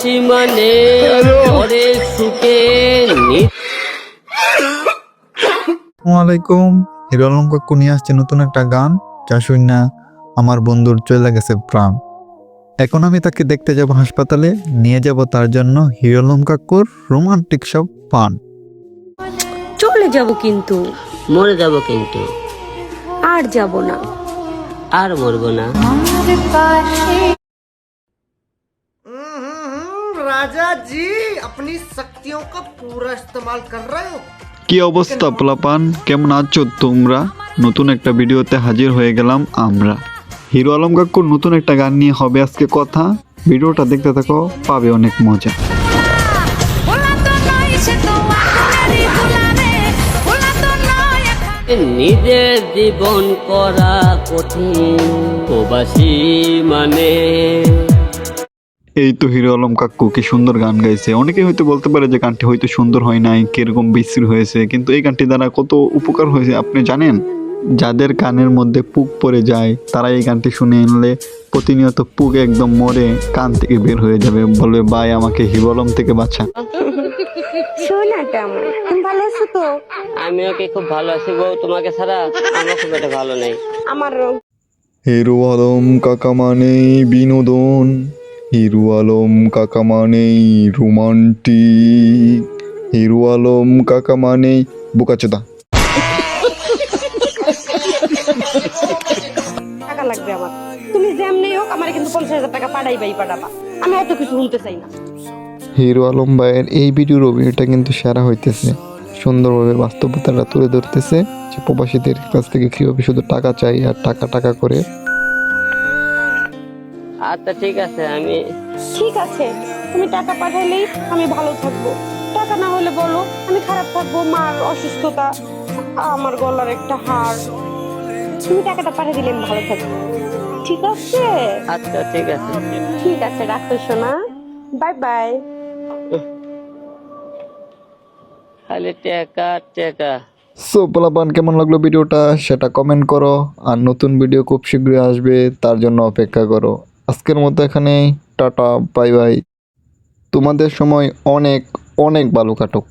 সীমানে পরে সুখে আসসালামাইকুম হিরো আলম কাকু নিয়ে আসছে নতুন একটা গান। যা শুন না আমার বন্ধুর চলে গেছে প্রাণ। এখন আমি তাকে দেখতে যাব হাসপাতালে নিয়ে যাব তার জন্য হিরো আলম কাকুর রোমান্টিক সব পান। চলে যাব কিন্তু। মরে যাব কিন্তু। আর যাব না। আর মরবো না। राजा जी अपनी शक्तियों का पूरा इस्तेमाल कर रहे हो কি অবস্থা পোলাপান কেমন আছো তোমরা নতুন একটা ভিডিওতে হাজির হয়ে গেলাম আমরা হিরো আলম কাকুর নতুন একটা গান নিয়ে হবে আজকে কথা ভিডিওটা দেখতে থাকো পাবে অনেক মজা নিজের জীবন করা কঠিন প্রবাসী মানে এই তো হিরো আলম কাকু কি সুন্দর গান গাইছে। অনেকে হয়তো বলতে পারে যে গানটি হয়তো সুন্দর হয় নাই কীরকম বিশ্রী হয়েছে কিন্তু এই গানটি দ্বারা কত উপকার হয়েছে আপনি জানেন? যাদের কানের মধ্যে পুক পড়ে যায় তারা এই গানটি শুনে এনলে প্রতিনিয়ত পুক একদম মরে কান থেকে বের হয়ে যাবে বলবে ভাই আমাকে হিরো আলম থেকে বাঁচা। সোনাটা আমার তুমি ভালো আছো তো? আমি ওকে খুব ভালো আছি গো তোমাকে ছাড়া আমার খুব একটা ভালো নেই। আমার হিরো আলম কাকা মানে বিনোদন। হিরো আলম কাকা মানেই রোমান্টিক। হিরু আলম কাকা মানেই বোকাচোদা। টাকা লাগবে আমার। তুমি যেমনি হোক আমার কিন্তু পঞ্চাশ হাজার টাকা পাঠাইবাই পাঠাবা। আমি অত কিছু শুনতে চাই না। হিরো আলম ভাইয়ের এই ভিডিওর অভিনয়টা কিন্তু সেরা হইতেছে। সুন্দরভাবে বাস্তবতাটা তুলে ধরতেছে যে প্রবাসীদের কাছ থেকে কীভাবে শুধু টাকা চাই আর টাকা টাকা করে আচ্ছা ঠিক আছে আমি ঠিক আছে তুমি টাকা পাঠাইলেই আমি ভালো থাকব। টাকা না হলে বলো আমি খারাপ থাকব মার অসুস্থতা আমার গলার একটা হাড়। তুমি টাকাটা পাঠিয়ে দিলে আমি ভালো থাকব। ঠিক আছে? আচ্ছা ঠিক আছে। ঠিক আছে রাখো সোনা। Bye bye. খালি টাকা টাকা। সো পোলাপান কেমন লাগল ভিডিওটা? সেটা কমেন্ট করো। আর নতুন ভিডিও খুব শীঘ্রই আসবে তার জন্য অপেক্ষা করো। আজকের মতো এখানে টাটা বাই বাই। তোমাদের সময় অনেক অনেক ভালো কাটুক।